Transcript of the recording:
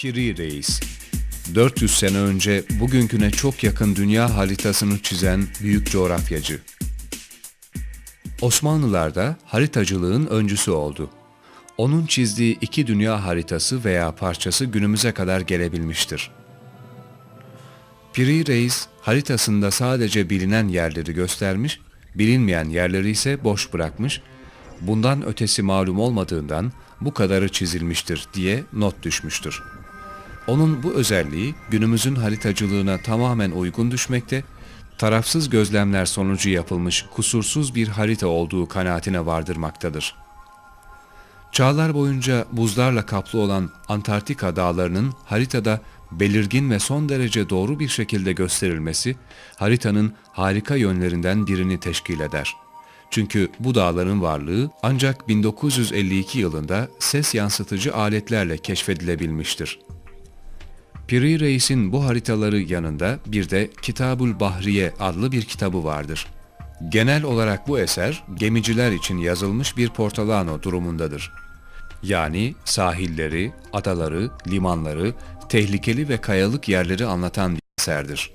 Piri Reis 400 sene önce bugünküne çok yakın dünya haritasını çizen büyük coğrafyacı. Osmanlılar da haritacılığın öncüsü oldu. Onun çizdiği iki dünya haritası veya parçası günümüze kadar gelebilmiştir. Piri Reis haritasında sadece bilinen yerleri göstermiş, bilinmeyen yerleri ise boş bırakmış, bundan ötesi malum olmadığından bu kadarı çizilmiştir diye not düşmüştür. Onun bu özelliği günümüzün haritacılığına tamamen uygun düşmekte, tarafsız gözlemler sonucu yapılmış kusursuz bir harita olduğu kanaatine vardırmaktadır. Çağlar boyunca buzlarla kaplı olan Antarktika dağlarının haritada belirgin ve son derece doğru bir şekilde gösterilmesi, haritanın harika yönlerinden birini teşkil eder. Çünkü bu dağların varlığı ancak 1952 yılında ses yansıtıcı aletlerle keşfedilebilmiştir. Piri Reis'in bu haritaları yanında bir de Kitabul Bahriye adlı bir kitabı vardır. Genel olarak bu eser gemiciler için yazılmış bir portalano durumundadır. Yani sahilleri, adaları, limanları, tehlikeli ve kayalık yerleri anlatan bir eserdir.